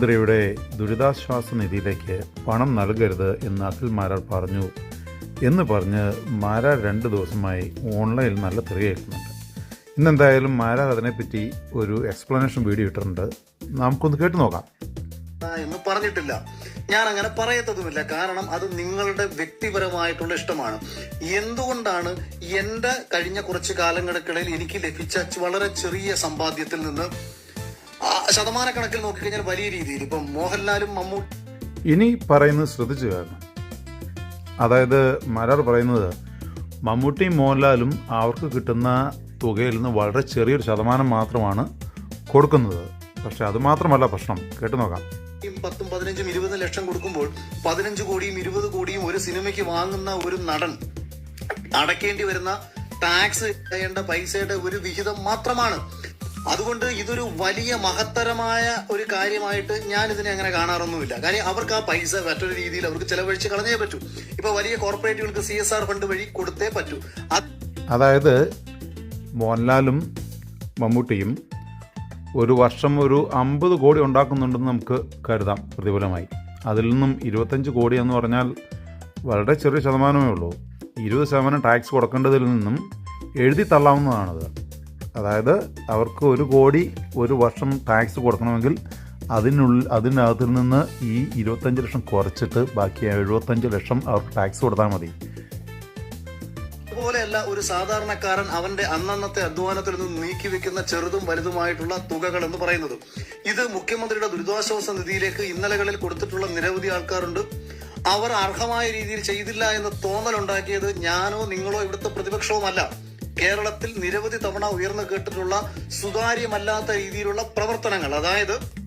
മുഖ്യമന്ത്രിയുടെ ദുരിതാശ്വാസ നിധിയിലേക്ക് പണം നൽകരുത് എന്ന് അഖിൽ മാരാർ പറഞ്ഞു എന്ന് പറഞ്ഞ് മാരാർ രണ്ട് ദിവസമായി ഓൺലൈനിൽ നല്ല തെറിയേക്കുന്നുണ്ട് ഇന്നെന്തായാലും മാരാർ അതിനെപ്പറ്റി ഒരു എക്സ്പ്ലനേഷൻ വീഡിയോ ഇട്ടിട്ടുണ്ട്. നമുക്കൊന്ന് കേട്ടു നോക്കാം. പറഞ്ഞിട്ടില്ല. ഞാൻ അങ്ങനെ പറയത്തതുമില്ല. കാരണം അത് നിങ്ങളുടെ വ്യക്തിപരമായിട്ടുള്ള ഇഷ്ടമാണ്. എന്തുകൊണ്ടാണ് എന്റെ കഴിഞ്ഞ കുറച്ച് കാലങ്ങൾക്കിടയിൽ എനിക്ക് ലഭിച്ച വളരെ ചെറിയ സമ്പാദ്യത്തിൽ നിന്ന് ശതമാനക്കണക്കിൽ നോക്കിക്കഴിഞ്ഞാൽ വലിയ രീതിയിൽ. ഇപ്പം മോഹൻലാലും മമ്മൂട്ടി ഇനി പറയുന്നത് ശ്രദ്ധിച്ചു കാരണം അതായത് മരാർ പറയുന്നത് മമ്മൂട്ടിയും മോഹൻലാലും അവർക്ക് കിട്ടുന്ന തുകയിൽ നിന്ന് വളരെ ചെറിയൊരു ശതമാനം മാത്രമാണ് കൊടുക്കുന്നത്. പക്ഷെ അത് മാത്രമല്ല പ്രശ്നം. കേട്ടു നോക്കാം. പത്തും പതിനഞ്ചും ഇരുപതും ലക്ഷം കൊടുക്കുമ്പോൾ പതിനഞ്ച് കോടിയും ഇരുപത് കോടിയും ഒരു സിനിമയ്ക്ക് വാങ്ങുന്ന ഒരു നടൻ അടയ്ക്കേണ്ടി വരുന്ന ടാക്സ് ചെയ്യേണ്ട പൈസയുടെ ഒരു വിഹിതം മാത്രമാണ് അതുകൊണ്ട് ഇതൊരു വലിയ മഹത്തരമായ ഒരു കാര്യമായിട്ട് ഞാൻ ഇതിനെ അങ്ങനെ കാണാറൊന്നുമില്ല. കാര്യം അവർക്ക് ആ പൈസ മറ്റൊരു രീതിയിൽ അവർക്ക് ചെലവഴിച്ച് കളഞ്ഞേ പറ്റൂ. ഇപ്പൊ വലിയ കോർപ്പറേറ്റുകൾക്ക് സി എസ് ആർ ഫണ്ട് വഴി കൊടുത്തേ പറ്റൂ. അതായത് മോഹൻലാലും മമ്മൂട്ടിയും ഒരു വർഷം ഒരു അമ്പത് കോടി ഉണ്ടാക്കുന്നുണ്ടെന്ന് നമുക്ക് കരുതാം പ്രതിഫലമായി. അതിൽ നിന്നും ഇരുപത്തഞ്ച് കോടി എന്ന് പറഞ്ഞാൽ വളരെ ചെറിയ ശതമാനമേ ഉള്ളൂ. ഇരുപത് ശതമാനം ടാക്സ് കൊടുക്കേണ്ടതിൽ നിന്നും എഴുതി തള്ളാവുന്നതാണത്. അതായത് അവർക്ക് ഒരു കോടി ഒരു വർഷം ടാക്സ് കൊടുക്കണമെങ്കിൽ അതിനുള്ളിൽ അതിനകത്തിൽ നിന്ന് ഈ ഇരുപത്തഞ്ച് ലക്ഷം കുറച്ചിട്ട് ബാക്കി എഴുപത്തഞ്ച് ലക്ഷം അവർക്ക് ടാക്സ് കൊടുത്താൽ മതി. അതുപോലെയല്ല ഒരു സാധാരണക്കാരൻ അവന്റെ അന്നന്നത്തെ അധ്വാനത്തിൽ നിന്ന് നീക്കി വെക്കുന്ന ചെറുതും വലുതുമായിട്ടുള്ള തുകകൾ എന്ന് പറയുന്നത്. ഇത് മുഖ്യമന്ത്രിയുടെ ദുരിതാശ്വാസ നിധിയിലേക്ക് ഇന്നലകളിൽ കൊടുത്തിട്ടുള്ള നിരവധി ആൾക്കാരുണ്ട്. അവർ അർഹമായ രീതിയിൽ ചെയ്തില്ല എന്ന് തോന്നലുണ്ടാക്കിയത് ഞാനോ നിങ്ങളോ ഇവിടുത്തെ പ്രതിപക്ഷവുമല്ല. കേരളത്തിൽ നിരവധി തവണ ഉയർന്നു കേട്ടിട്ടുള്ള സുതാര്യമല്ലാത്ത രീതിയിലുള്ള പ്രവർത്തനങ്ങൾ. അതായത്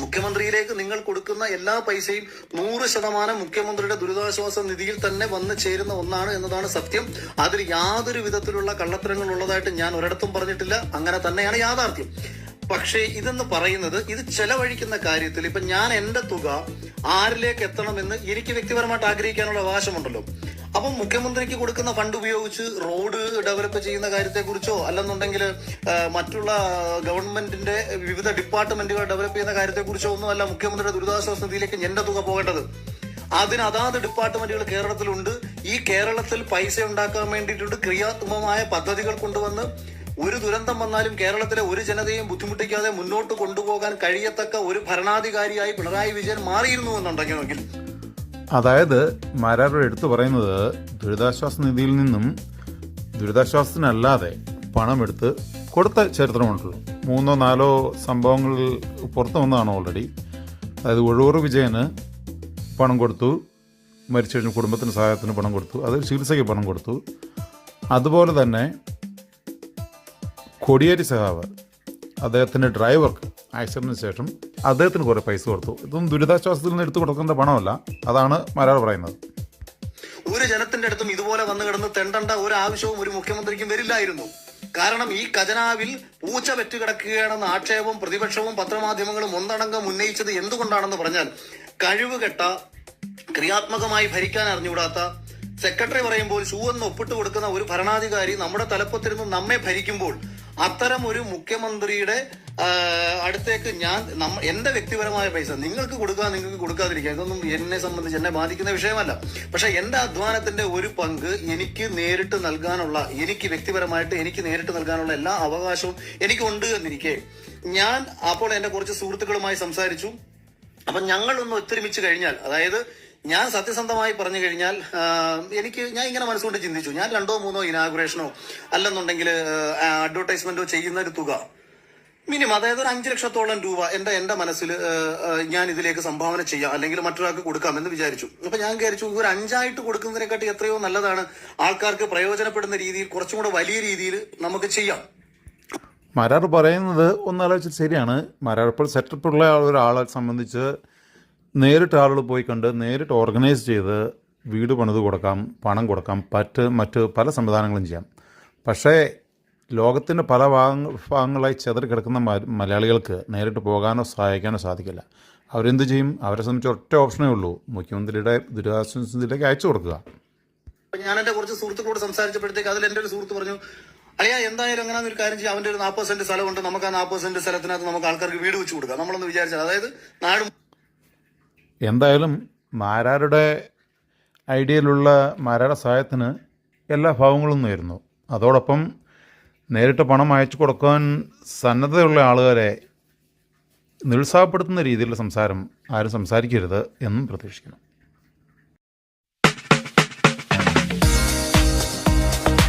മുഖ്യമന്ത്രിയിലേക്ക് നിങ്ങൾ കൊടുക്കുന്ന എല്ലാ പൈസയും നൂറ് ശതമാനം മുഖ്യമന്ത്രിയുടെ ദുരിതാശ്വാസ നിധിയിൽ തന്നെ വന്നു ചേരുന്ന ഒന്നാണ് എന്നതാണ് സത്യം. അതിൽ യാതൊരു വിധത്തിലുള്ള കള്ളത്തരങ്ങൾ ഉള്ളതായിട്ട് ഞാൻ ഒരിടത്തും പറഞ്ഞിട്ടില്ല. അങ്ങനെ തന്നെയാണ് യാഥാർത്ഥ്യം. പക്ഷേ ഇതെന്ന് പറയുന്നത് ഇത് ചെലവഴിക്കുന്ന കാര്യത്തിൽ ഇപ്പൊ ഞാൻ എന്റെ തുക ആരിലേക്ക് എത്തണമെന്ന് എനിക്ക് വ്യക്തിപരമായിട്ട് ആഗ്രഹിക്കാനുള്ള അവകാശമുണ്ടല്ലോ. അപ്പം മുഖ്യമന്ത്രിക്ക് കൊടുക്കുന്ന ഫണ്ട് ഉപയോഗിച്ച് റോഡ് ഡെവലപ്പ് ചെയ്യുന്ന കാര്യത്തെക്കുറിച്ചോ അല്ലെന്നുണ്ടെങ്കിൽ മറ്റുള്ള ഗവൺമെന്റിന്റെ വിവിധ ഡിപ്പാർട്ട്മെന്റുകൾ ഡെവലപ്പ് ചെയ്യുന്ന കാര്യത്തെക്കുറിച്ചോ ഒന്നുമല്ല മുഖ്യമന്ത്രിയുടെ ദുരിതാശ്വാസ നിധിയിലേക്ക് എന്റെ തുക പോകേണ്ടത്. അതിന് അതാത് ഡിപ്പാർട്ട്മെന്റുകൾ കേരളത്തിലുണ്ട്. ഈ കേരളത്തിൽ പൈസ ഉണ്ടാക്കാൻ വേണ്ടിയിട്ടുണ്ട് ക്രിയാത്മകമായ പദ്ധതികൾ കൊണ്ടുവന്ന് ഒരു ദുരന്തം വന്നാലും കേരളത്തിലെ ഒരു ജനതയും ബുദ്ധിമുട്ടിക്കാതെ മുന്നോട്ട് കൊണ്ടുപോകാൻ കഴിയത്തക്ക ഒരു ഭരണാധികാരിയായി പിണറായി വിജയൻ മാറിയിരുന്നു എന്നുണ്ടെങ്കിൽ അതായത് മാരാരോട് എടുത്തു പറയുന്നത് ദുരിതാശ്വാസ നിധിയിൽ നിന്നും ദുരിതാശ്വാസത്തിനല്ലാതെ പണമെടുത്ത് കൊടുത്ത ചരിത്രമുണ്ടല്ലോ മൂന്നോ നാലോ സംഭവങ്ങൾ പുറത്തു വന്നതാണ് ഓൾറെഡി അതായത് ഒഴൂർ വിജയന് പണം കൊടുത്തു മരിച്ചു കഴിഞ്ഞ കുടുംബത്തിന് സഹായത്തിന് പണം കൊടുത്തു അത് ചികിത്സയ്ക്ക് പണം കൊടുത്തു. അതുപോലെ തന്നെ കൊടിയേരി സഹാവ് അദ്ദേഹത്തിന്റെ ഡ്രൈവർക്ക് ആക്സിഡന്റിന് ശേഷം അദ്ദേഹത്തിന് കുറേ പൈസ കൊടുത്തു. ഇതൊന്നും ദുരിതാശ്വാസത്തിൽ നിന്ന് എടുത്തു കൊടുക്കേണ്ട പണമല്ല. അതാണ് മലയാളം പറയുന്നത്. ഒരു ജനത്തിന്റെ അടുത്തും ഇതുപോലെ വന്നു കിടന്ന് തെണ്ടണ്ട ഒരു ആവശ്യവും ഒരു മുഖ്യമന്ത്രിക്കും വരില്ലായിരുന്നു. കാരണം ഈ ഖജനാവിൽ പൂച്ച വെറ്റ് കിടക്കുകയാണെന്ന ആക്ഷേപം പ്രതിപക്ഷവും പത്രമാധ്യമങ്ങളും ഒന്നടങ്കം ഉന്നയിച്ചത് എന്തുകൊണ്ടാണെന്ന് പറഞ്ഞാൽ കഴിവുകെട്ട ക്രിയാത്മകമായി ഭരിക്കാൻ അറിഞ്ഞുകൂടാത്ത സെക്രട്ടറി പറയുമ്പോൾ ഷൂ എന്ന് ഒപ്പിട്ട് കൊടുക്കുന്ന ഒരു ഭരണാധികാരി നമ്മുടെ തലപ്പത്തിരുന്ന് നമ്മെ ഭരിക്കുമ്പോൾ അത്തരം ഒരു മുഖ്യമന്ത്രിയുടെ അടുത്തേക്ക് ഞാൻ എന്റെ വ്യക്തിപരമായ പൈസ നിങ്ങൾക്ക് കൊടുക്കാൻ നിങ്ങൾക്ക് കൊടുക്കാതിരിക്കുക ഇതൊന്നും എന്നെ സംബന്ധിച്ച് എന്നെ ബാധിക്കുന്ന വിഷയമല്ല. പക്ഷെ എന്റെ അധ്വാനത്തിന്റെ ഒരു പങ്ക് എനിക്ക് നേരിട്ട് നൽകാനുള്ള എനിക്ക് വ്യക്തിപരമായിട്ട് എനിക്ക് നേരിട്ട് നൽകാനുള്ള എല്ലാ അവകാശവും എനിക്ക് ഉണ്ട് എന്നിരിക്കെ. ഞാൻ അപ്പോൾ എന്റെ കുറച്ച് സുഹൃത്തുക്കളുമായി സംസാരിച്ചു. അപ്പൊ ഞങ്ങൾ ഒന്ന് ഒത്തൊരുമിച്ച് കഴിഞ്ഞാൽ അതായത് ഞാൻ സത്യസന്ധമായി പറഞ്ഞു കഴിഞ്ഞാൽ എനിക്ക് ഞാൻ ഇങ്ങനെ മനസ്സുകൊണ്ട് ചിന്തിച്ചു. ഞാൻ രണ്ടോ മൂന്നോ ഇനാഗുറേഷനോ അല്ലെന്നുണ്ടെങ്കിൽ അഡ്വർടൈസ്മെന്റോ ചെയ്യുന്ന ഒരു തുക. മിനിമം അതായത് ഒരു അഞ്ചു ലക്ഷത്തോളം രൂപ എന്റെ എന്റെ മനസ്സിൽ ഞാൻ ഇതിലേക്ക് സംഭാവന ചെയ്യാം. അല്ലെങ്കിൽ മറ്റൊരാൾക്ക് കൊടുക്കാം എന്ന് വിചാരിച്ചു. അപ്പൊ ഞാൻ വിചാരിച്ചു ഒരു അഞ്ചായിട്ട് കൊടുക്കുന്നതിനെക്കാട്ടി എത്രയോ നല്ലതാണ് ആൾക്കാർക്ക് പ്രയോജനപ്പെടുന്ന രീതിയിൽ കുറച്ചും കൂടെ വലിയ രീതിയിൽ നമുക്ക് ചെയ്യാം. മരാർ പറയുന്നത് ഒന്നാലോചിച്ച് ശരിയാണ്. മരാർ ഇപ്പോൾ സെറ്റപ്പുള്ള ഒരാളെ സംബന്ധിച്ച് നേരിട്ട് ആളുകൾ പോയി കണ്ട് നേരിട്ട് ഓർഗനൈസ് ചെയ്ത് വീട് പണിത് കൊടുക്കാം പണം കൊടുക്കാം പറ്റ് മറ്റ് പല സംവിധാനങ്ങളും ചെയ്യാം. പക്ഷേ ലോകത്തിന്റെ പല ഭാഗങ്ങൾ ഭാഗങ്ങളായി ചെതറി കിടക്കുന്ന മലയാളികൾക്ക് നേരിട്ട് പോകാനോ സഹായിക്കാനോ സാധിക്കില്ല. അവരെന്ത് ചെയ്യും? അവരെ സംബന്ധിച്ച് ഒറ്റ ഓപ്ഷനേ ഉള്ളൂ. മുഖ്യമന്ത്രിയുടെ ദുരിതാശ്വാസ നിധിയിലേക്ക് അയച്ചു കൊടുക്കുക. ഞാൻ എന്റെ കുറച്ച് സുഹൃത്തുക്കളോട് സംസാരിച്ചപ്പോഴത്തേക്ക് അതിൽ എന്റെ ഒരു സുഹൃത്ത് പറഞ്ഞു അളിയ എന്തായാലും അങ്ങനെ ഒരു കാര്യം ചെയ്യാം. അവന്റെ ഒരു നാൽപ്പത് സെന്റ് സ്ഥലമുണ്ട്. നമുക്ക് ആ നാൽപ്പത് സെന്റ് സ്ഥലത്തിനകത്ത് നമുക്ക് ആൾക്കാർക്ക് വീട് വെച്ച് കൊടുക്കാം. നമ്മളൊന്ന് വിചാരിച്ചാൽ അതായത് നാട് എന്തായാലും മാരാരുടെ ഐഡിയയിലുള്ള മാരാരുടെ സഹായത്തിന് എല്ലാ ഭാവങ്ങളും നേരുന്നു. അതോടൊപ്പം നേരിട്ട് പണം അയച്ചു കൊടുക്കാൻ സന്നദ്ധതയുള്ള ആളുകളെ നിരുത്സാഹപ്പെടുത്തുന്ന രീതിയിലുള്ള സംസാരം ആരും സംസാരിക്കരുത് എന്നും പ്രതീക്ഷിക്കണം